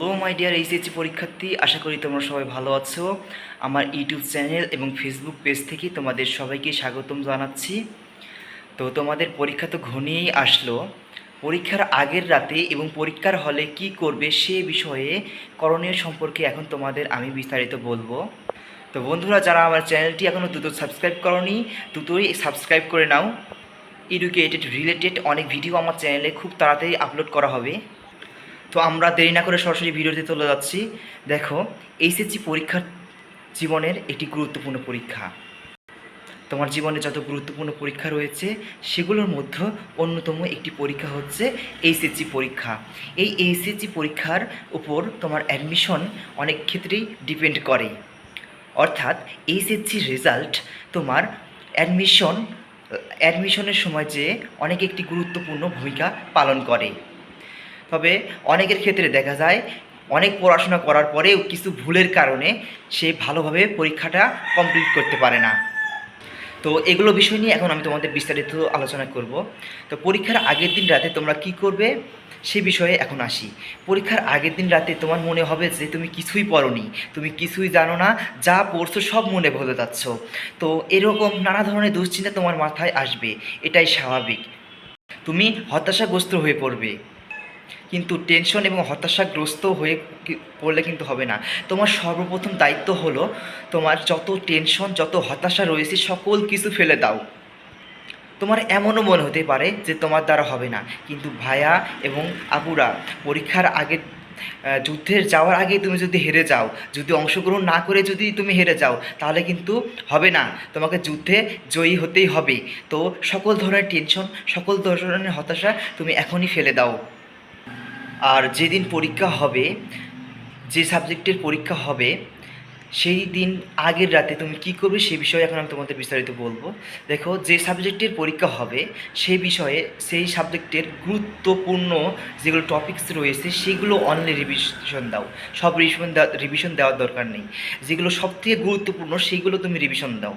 Hello my dear HSC পরীক্ষার্থী, আশা করি তোমরা সবাই ভালো আছো। আমার ইউটিউব চ্যানেল এবং ফেসবুক পেজ থেকে তোমাদের সবাইকে স্বাগতম জানাচ্ছি। তো তোমাদের পরীক্ষা তো ঘনিয়েই আসলো। পরীক্ষার আগের রাতে এবং পরীক্ষার হলে কি করবে সে বিষয়ে করণীয় সম্পর্কে এখন তোমাদের আমি বিস্তারিত বলব। তো বন্ধুরা, যারা আমার চ্যানেলটি এখনও দ্রুত সাবস্ক্রাইব করনি, দ্রুতই সাবস্ক্রাইব করে নাও। এডুকেটেড রিলেটেড অনেক ভিডিও আমার চ্যানেলে খুব তাড়াতাড়ি আপলোড করা হবে। তো আমরা দেরি না করে সরাসরি ভিডিওতে চলে যাচ্ছি। দেখো, এইচএসসি পরীক্ষার জীবনের একটি গুরুত্বপূর্ণ পরীক্ষা। তোমার জীবনে যত গুরুত্বপূর্ণ পরীক্ষা রয়েছে, সেগুলোর মধ্যে অন্যতম একটি পরীক্ষা হচ্ছে এইচএসসি পরীক্ষা। এই এইচএসসি পরীক্ষার উপর তোমার অ্যাডমিশন অনেক ক্ষেত্রেই ডিপেন্ড করে। অর্থাৎ এইচএসসি রেজাল্ট তোমার অ্যাডমিশন অ্যাডমিশনের সময় যে অনেক একটি গুরুত্বপূর্ণ ভূমিকা পালন করে। তবে অনেকের ক্ষেত্রে দেখা যায়, অনেক পড়াশোনা করার পরেও কিছু ভুলের কারণে সে ভালোভাবে পরীক্ষাটা কমপ্লিট করতে পারে না। তো এগুলো বিষয় নিয়ে এখন আমি তোমাদের বিস্তারিত আলোচনা করব। তো পরীক্ষার আগের দিন রাতে তোমরা কি করবে, সে বিষয়ে এখন আসি। পরীক্ষার আগের দিন রাতে তোমার মনে হবে যে তুমি কিছুই পড়নি, তুমি কিছুই জানো না, যা পড়ছো সব মনে ভুলে যাচ্ছ। তো এরকম নানা ধরনের দুশ্চিন্তা তোমার মাথায় আসবে, এটাই স্বাভাবিক। তুমি হতাশাগ্রস্ত হয়ে পড়বে। কিন্তু টেনশন এবং হতাশাগ্রস্ত হয়ে পড়লে কিন্তু হবে না। তোমার সর্বপ্রথম দায়িত্ব হলো তোমার যত টেনশন যত হতাশা রয়েছে, সকল কিছু ফেলে দাও। তোমার এমনও মনে হতে পারে যে তোমার দ্বারা হবে না। কিন্তু ভায়া এবং আপুরা, পরীক্ষার আগে যুদ্ধের যাওয়ার আগে তুমি যদি হেরে যাও, যদি অংশগ্রহণ না করে যদি তুমি হেরে যাও, তাহলে কিন্তু হবে না। তোমাকে যুদ্ধে জয়ী হতেই হবে। তো সকল ধরনের টেনশন সকল ধরনের হতাশা তুমি এখনই ফেলে দাও। আর যেদিন পরীক্ষা হবে, যে সাবজেক্টের পরীক্ষা হবে, সেই দিন আগের রাতে তুমি কি করবে সে বিষয়ে এখন আমি তোমাদের বিস্তারিত বলব। দেখো, যে সাবজেক্টের পরীক্ষা হবে সেই বিষয়ে সেই সাবজেক্টের গুরুত্বপূর্ণ যেগুলো টপিকস রয়েছে, সেগুলো অনলি রিভিশন দাও। সব রিভিশন রিভিশন দেওয়ার দরকার নেই। যেগুলো সবথেকে গুরুত্বপূর্ণ, সেইগুলো তুমি রিভিশন দাও।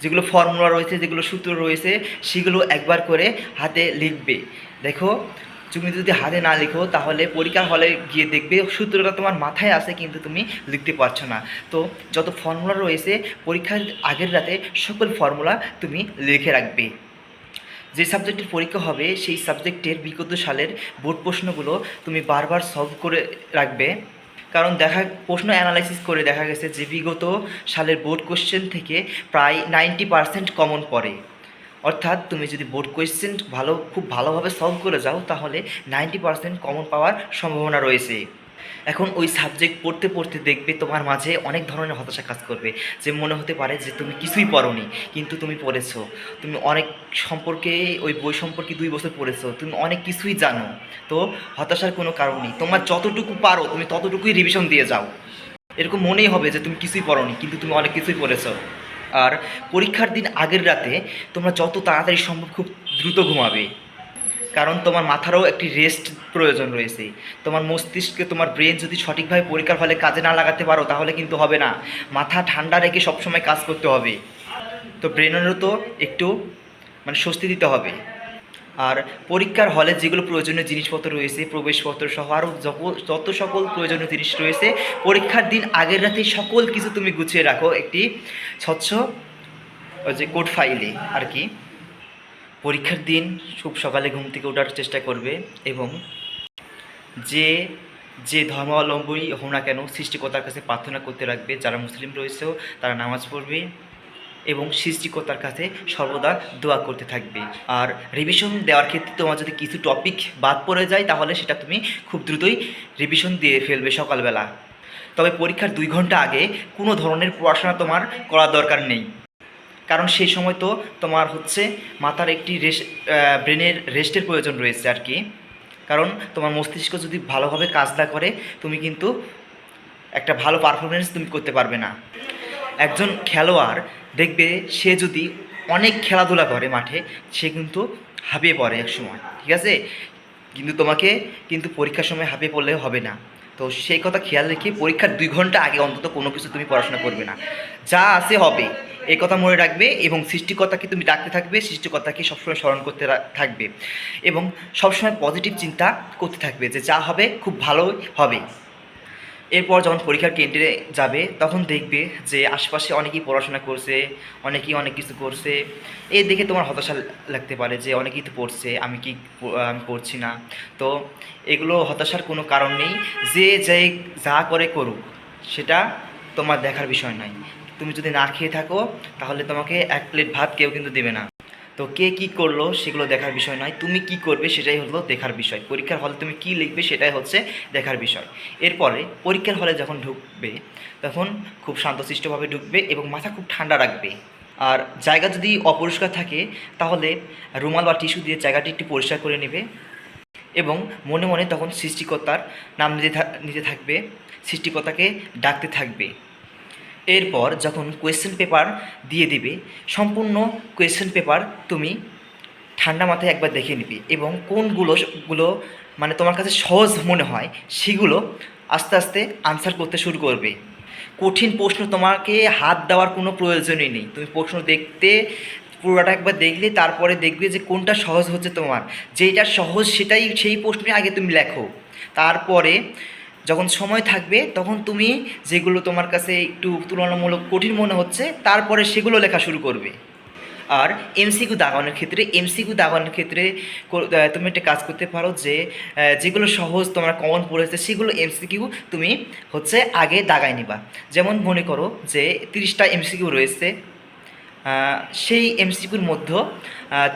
যেগুলো ফর্মুলা রয়েছে, যেগুলো সূত্র রয়েছে, সেগুলো একবার করে হাতে লিখবে। দেখো তুমি যদি হাতে না লিখো, তাহলে পরীক্ষার হলে গিয়ে দেখবে সূত্রটা তোমার মাথায় আছে কিন্তু তুমি লিখতে পারছ না। তো যত ফর্মুলা রয়েছে, পরীক্ষার আগের রাতে সকল ফর্মুলা তুমি লিখে রাখবে। যে সাবজেক্টের পরীক্ষা হবে, সেই সাবজেক্টের বিগত সালের বোর্ড প্রশ্নগুলো তুমি বারবার সলভ করে রাখবে। কারণ দেখা, প্রশ্ন অ্যানালাইসিস করে দেখা গেছে যে বিগত সালের বোর্ড কোশ্চেন থেকে প্রায় নাইনটি পার্সেন্ট কমন পড়ে। অর্থাৎ তুমি যদি বোর্ড কোয়েশ্চেন ভালো, খুব ভালোভাবে সলভ করে যাও, তাহলে নাইনটি পার্সেন্ট কমন পাওয়ার সম্ভাবনা রয়েছে। এখন ওই সাবজেক্ট পড়তে পড়তে দেখবে তোমার মাঝে অনেক ধরনের হতাশা কাজ করবে, যে মনে হতে পারে যে তুমি কিছুই পড়োনি, কিন্তু তুমি পড়েছো। তুমি অনেক সম্পর্কে, ওই বই সম্পর্কে দুই বছর পড়েছো, তুমি অনেক কিছুই জানো। তো হতাশার কোনো কারণ নেই। তোমার যতটুকু পারো, তুমি ততটুকুই রিভিশন দিয়ে যাও। এরকম মনেই হবে যে তুমি কিছুই পড়োনি, কিন্তু তুমি অনেক কিছুই পড়েছো। আর পরীক্ষার দিন আগের রাতে তোমরা যত তাড়াতাড়ি সম্ভব খুব দ্রুত ঘুমাবে। কারণ তোমার মাথারও একটি রেস্ট প্রয়োজন রয়েছে। তোমার মস্তিষ্কে তোমার ব্রেন যদি সঠিকভাবে পরীক্ষার ফলে কাজে না লাগাতে পারো, তাহলে কিন্তু হবে না। মাথা ঠান্ডা রেখে সবসময় কাজ করতে হবে। তো ব্রেনেরও তো একটু মানে স্বস্তি দিতে হবে। আর পরীক্ষার হলে যেগুলো প্রয়োজনীয় জিনিসপত্র রয়েছে, প্রবেশপত্র সহ আরও যত- সকল প্রয়োজনীয় জিনিস রয়েছে, পরীক্ষার দিন আগের রাতে সকল কিছু তুমি গুছিয়ে রাখো একটি স্বচ্ছ যে কোড ফাইলে আর কি। পরীক্ষার দিন খুব সকালে ঘুম থেকে ওঠার চেষ্টা করবে এবং যে যে ধর্মাবলম্বী হোক না কেন, সৃষ্টিকর্তার কাছে প্রার্থনা করতে রাখবে। যারা মুসলিম রয়েছেও তারা নামাজ পড়বে। এবং সৃষ্টিকর্তার কাছে সর্বদা দোয়া করতে থাকবে। আর রিভিশন দেওয়ার ক্ষেত্রে তোমার যদি কিছু টপিক বাদ পড়ে যায়, তাহলে সেটা তুমি খুব দ্রুতই রিভিশন দিয়ে ফেলবে সকালবেলা। তবে পরীক্ষার দুই ঘণ্টা আগে কোনো ধরনের পড়াশোনা তোমার করার দরকার নেই। কারণ সেই সময় তো তোমার হচ্ছে মাথার একটি রেস্ট ব্রেনের রেস্টের প্রয়োজন রয়েছে আর কি। কারণ তোমার মস্তিষ্ক যদি ভালোভাবে কাজ না করে, তুমি কিন্তু একটা ভালো পারফরমেন্স তুমি করতে পারবে না। একজন খেলোয়াড় দেখবে সে যদি অনেক খেলাধুলা করে মাঠে, সে কিন্তু হাঁপিয়ে পড়ে এক সময়, ঠিক আছে? কিন্তু তোমাকে কিন্তু পরীক্ষার সময় হাঁপিয়ে পড়লে হবে না। তো সেই কথা খেয়াল রেখে পরীক্ষার দুই ঘণ্টা আগে অন্তত কোনো কিছু তুমি পড়াশোনা করবে না। যা আছে হবে, এই কথা মনে রাখবে এবং সৃষ্টিকর্তাকে তুমি ডাকতে থাকবে, সৃষ্টিকর্তাকে সবসময় স্মরণ করতে থাকবে এবং সবসময় পজিটিভ চিন্তা করতে থাকবে যে যা হবে খুব ভালোই হবে। এরপর যখন পরীক্ষার কেন্দ্রে যাবে, তখন দেখবে যে আশপাশে অনেকেই পড়াশোনা করছে, অনেকেই অনেক কিছু করছে। এই দেখে তোমার হতাশা লাগতে পারে যে অনেকেই তো পড়ছে, আমি কি আমি পড়ছি না। তো এগুলো হতাশার কোনো কারণ নেই। যে যে যা করে করুক, সেটা তোমার দেখার বিষয় নয়। তুমি যদি না খেয়ে থাকো, তাহলে তোমাকে এক প্লেট ভাত কেউ কিন্তু দেবে না। তো কে কি করল সেগুলো দেখার বিষয় নয়। তুমি কি করবে সেটাই হলো দেখার বিষয়। পরীক্ষার হলে তুমি কি লিখবে সেটাই হচ্ছে দেখার বিষয়। এরপরে পরীক্ষার হলে যখন ঢুকবে, তখন খুব শান্তশিষ্টভাবে ঢুকবে এবং মাথা খুব ঠান্ডা রাখবে। আর জায়গা যদি অপরিষ্কার থাকে, তাহলে রুমাল বা টিস্যু দিয়ে জায়গাটি একটু পরিষ্কার করে নেবে এবং মনে মনে তখন সৃষ্টিকর্তার নাম নিতে নিতে থাকবে, সৃষ্টিকর্তাকে ডাকতে থাকবে। এরপর যখন কোয়েশ্চেন পেপার দিয়ে দিবে, সম্পূর্ণ কোয়েশ্চেন পেপার তুমি ঠান্ডা মাথায় একবার দেখে নিবি এবং কোনগুলো গুলো মানে তোমার কাছে সহজ মনে হয় সেগুলো আস্তে আস্তে আনসার করতে শুরু করবে। কঠিন প্রশ্ন তোমাকে হাত দেওয়ার কোনো প্রয়োজনই নেই। তুমি প্রশ্ন দেখতে, পুরোটা একবার দেখলে তারপরে দেখবে যে কোনটা সহজ হচ্ছে তোমার। যেটা সহজ সেটাই, সেই প্রশ্নে আগে তুমি লেখো। তারপরে যখন সময় থাকবে, তখন তুমি যেগুলো তোমার কাছে একটু তুলনামূলক কঠিন মনে হচ্ছে, তারপরে সেগুলো লেখা শুরু করবে। আর এমসিকিউ দাগানোর ক্ষেত্রে, এমসিকিউ দাগানোর ক্ষেত্রে তুমি একটা কাজ করতে পারো যে যেগুলো সহজ তোমার কমন পড়েছে সেগুলো এমসিকিউ তুমি হচ্ছে আগে দাগাই নিবা। যেমন মনে করো যে, তিরিশটা এমসিকিউ রয়েছে সেই এমসিকিউর মধ্যে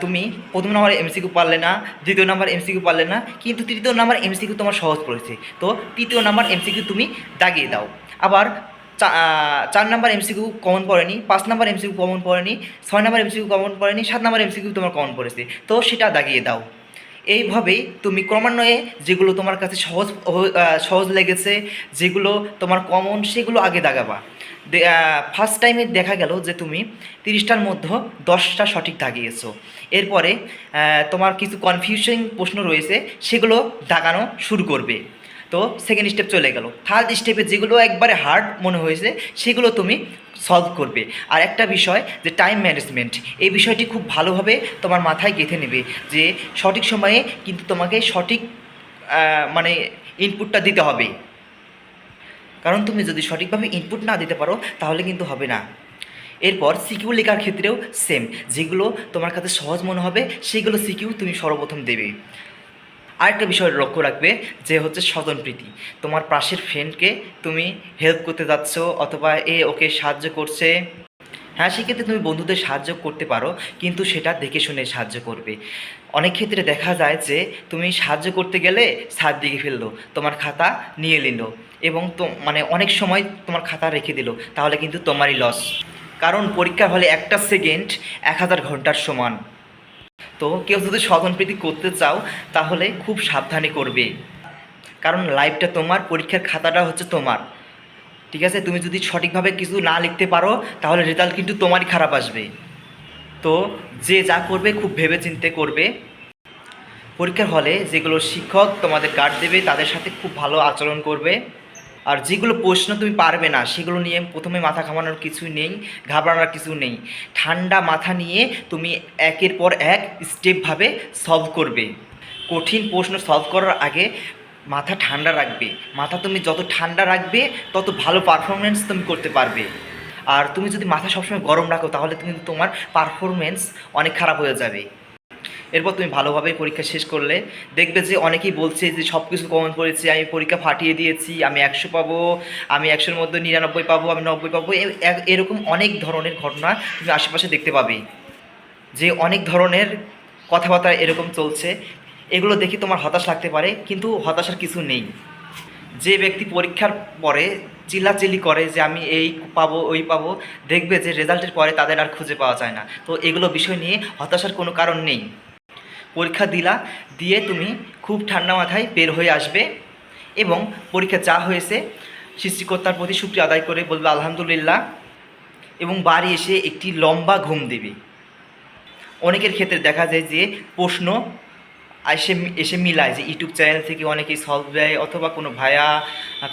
তুমি প্রথম নাম্বার এমসিকিউ পারলে না, দ্বিতীয় নাম্বার এমসিকিউ পারলে না, কিন্তু তৃতীয় নাম্বার এমসিকিউ তোমার সহজ পড়েছে তো তৃতীয় নাম্বার এমসিকিউ তুমি দাগিয়ে দাও। আবার চার নাম্বার এমসিকিউ কমন পড়েনি, পাঁচ নাম্বার এমসিকিউ কমন পড়েনি, ছয় নাম্বার এমসিকিউ কমন পড়েনি, সাত নাম্বার এমসিকিউ তোমার কমন পড়েছে। তো সেটা দাগিয়ে দাও। এইভাবেই তুমি ক্রমান্বয়ে যেগুলো তোমার কাছে সহজ সহজ লেগেছে, যেগুলো তোমার কমন সেগুলো আগে দাগাবা। ফার্স্ট টাইমে দেখা গেল যে তুমি তিরিশটার মধ্যে দশটা সঠিক দাগিয়েছো। এরপরে তোমার কিছু কনফিউশন প্রশ্ন রয়েছে, সেগুলো দাগানো শুরু করবে। তো সেকেন্ড স্টেপ চলে গেল। থার্ড স্টেপে যেগুলো একবারে হার্ড মনে হয়েছে, সেগুলো তুমি সলভ করবে। আর একটা বিষয় যে টাইম ম্যানেজমেন্ট এই বিষয়টি খুব ভালোভাবে তোমার মাথায় গেঁথে নেবে যে সঠিক সময়ে কিন্তু তোমাকে সঠিক মানে ইনপুটটা দিতে হবে। কারণ তুমি যদি সঠিকভাবে ইনপুট না দিতে পারো, তাহলে কিন্তু হবে না। এরপর সিকিউ লেখার ক্ষেত্রেও সেম যেগুলো তোমার কাছে সহজ মনে হবে, সেগুলো সিকিউ তুমি সর্বপ্রথম দেবে। আরেকটা বিষয় লক্ষ্য রাখবে, যে হচ্ছে স্বজনপ্রীতি তোমার পাশের ফ্রেন্ডকে তুমি হেল্প করতে যাচ্ছ, অথবা এ ওকে সাহায্য করছে হ্যাঁ সেক্ষেত্রে তুমি বন্ধুদের সাহায্য করতে পারো, কিন্তু সেটা দেখে শুনে সাহায্য করবে। অনেক ক্ষেত্রে দেখা যায় যে, তুমি সাহায্য করতে গেলে সার দিকে ফেলল, তোমার খাতা নিয়ে নিল এবং তো মানে অনেক সময় তোমার খাতা রেখে দিল, তাহলে কিন্তু তোমারই লস কারণ পরীক্ষা হলে একটা সেকেন্ড এক হাজার ঘণ্টার সমান। তো কেউ যদি স্বজনপ্রীতি করতে চাও, তাহলে খুব সাবধানে করবে। কারণ লাইফটা তোমার, পরীক্ষার খাতাটা হচ্ছে তোমার। ঠিক আছে? তুমি যদি সঠিকভাবে কিছু না লিখতে পারো, তাহলে রেজাল্ট কিন্তু তোমারই খারাপ আসবে। তো যে যা করবে খুব ভেবে চিন্তে করবে। পরীক্ষার হলে যেগুলো শিক্ষক তোমাদের গার্ড দেবে, তাদের সাথে খুব ভালো আচরণ করবে। আর যেগুলো প্রশ্ন তুমি পারবে না, সেগুলো নিয়ে প্রথমে মাথা ঘামানোর কিছু নেই, ঘাবড়ানোর কিছু নেই। ঠান্ডা মাথা নিয়ে তুমি একের পর এক স্টেপভাবে সলভ করবে। কঠিন প্রশ্ন সলভ করার আগে মাথা ঠান্ডা রাখবে। মাথা তুমি যত ঠান্ডা রাখবে, তত ভালো পারফরমেন্স তুমি করতে পারবে। আর তুমি যদি মাথা সবসময় গরম রাখো, তাহলে তুমি তোমার পারফরমেন্স অনেক খারাপ হয়ে যাবে। এরপর তুমি ভালোভাবে পরীক্ষা শেষ করলে, দেখবে যে অনেকেই বলছে যে সব কিছু কমন পড়েছে আমি পরীক্ষা ফাটিয়ে দিয়েছি, আমি একশো পাবো, আমি একশোর মধ্যে নিরানব্বই পাবো, আমি নব্বই পাবো এরকম অনেক ধরনের ঘটনা তুমি আশেপাশে দেখতে পাবে। যে অনেক ধরনের কথাবার্তা এরকম চলছে এগুলো দেখে তোমার হতাশ লাগতে পারে, কিন্তু হতাশার কিছু নেই। যে ব্যক্তি পরীক্ষার পরে চিল্লাচিল্লি করে যে আমি এই পাবো, ওই পাবো, দেখবে যে রেজাল্টের পরে তাদের আর খুঁজে পাওয়া যায় না। তো এগুলো বিষয় নিয়ে হতাশার কোনো কারণ নেই। পরীক্ষা দিলা, দিয়ে তুমি খুব ঠান্ডা মাথায় বের হয়ে আসবে এবং পরীক্ষা যা হয়েছে, সৃষ্টিকর্তার প্রতি শুক্রিয়া আদায় করে বলবে, আলহামদুলিল্লাহ। এবং বাড়ি এসে একটি লম্বা ঘুম দেবে। অনেকের ক্ষেত্রে দেখা যায় যে প্রশ্ন এসে এসে মিলায় যে ইউটিউব চ্যানেল থেকে অনেকেই সলভ দেয় অথবা কোনো ভায়া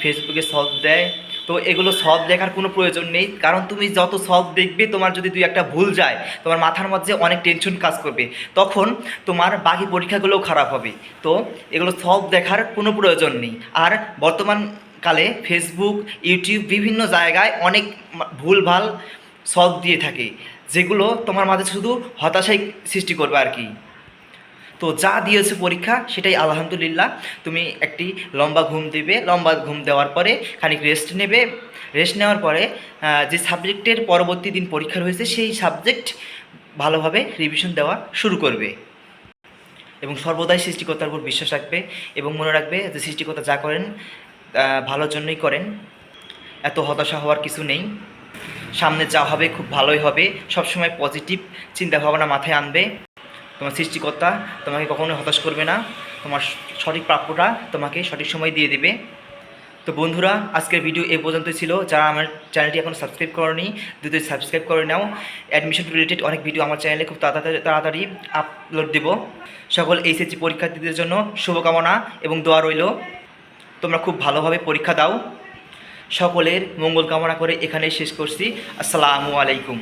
ফেসবুকে সলভ দেয়। তো এগুলো সলভ দেখার কোনো প্রয়োজন নেই। কারণ তুমি যত সলভ দেখবে, তোমার যদি দুই একটা ভুল যায়, তোমার মাথার মধ্যে অনেক টেনশন কাজ করবে। তখন তোমার বাকি পরীক্ষাগুলোও খারাপ হবে। তো এগুলো সলভ দেখার কোনো প্রয়োজন নেই। আর বর্তমান কালে ফেসবুক ইউটিউব বিভিন্ন জায়গায় অনেক মা- ভুলভাল সলভ দিয়ে থাকে। যেগুলো তোমার মাঝে শুধু হতাশাই সৃষ্টি করবে আর কি। তো যা দিয়েছে পরীক্ষা, সেটাই আলহামদুলিল্লাহ। তুমি একটি লম্বা ঘুম দেবে, লম্বা ঘুম দেওয়ার পরে খানিক রেস্ট নেবে। রেস্ট নেওয়ার পরে যে সাবজেক্টের পরবর্তী দিন পরীক্ষা রয়েছে, সেই সাবজেক্ট ভালোভাবে রিভিশন দেওয়া শুরু করবে। এবং সর্বদাই সৃষ্টিকর্তার উপর বিশ্বাস রাখবে এবং মনে রাখবে যে সৃষ্টিকর্তা যা করেন ভালোর জন্যই করেন। এত হতাশা হওয়ার কিছু নেই। সামনে যা হবে খুব ভালোই হবে। সবসময় পজিটিভ চিন্তাভাবনা মাথায় আনবে। তোমার সৃষ্টিকর্তা তোমাকে কখনোই হতাশ করবে না। তোমার সঠিক প্রাপ্যটা তোমাকে সঠিক সময় দিয়ে দেবে। তো বন্ধুরা, আজকের ভিডিও এ পর্যন্ত ছিল। যারা আমার চ্যানেলটি এখন সাবস্ক্রাইব করনি, দ্রুত সাবস্ক্রাইব করে নাও। অ্যাডমিশন রিলেটেড অনেক ভিডিও আমার চ্যানেলে খুব তাড়াতাড়ি তাড়াতাড়ি আপলোড দেব। সকল এইচএসসি পরীক্ষার্থীদের জন্য শুভকামনা এবং দোয়া রইল। তোমরা খুব ভালোভাবে পরীক্ষা দাও। সকলের মঙ্গল কামনা করে এখানেই শেষ করছি। আসসালামু আলাইকুম।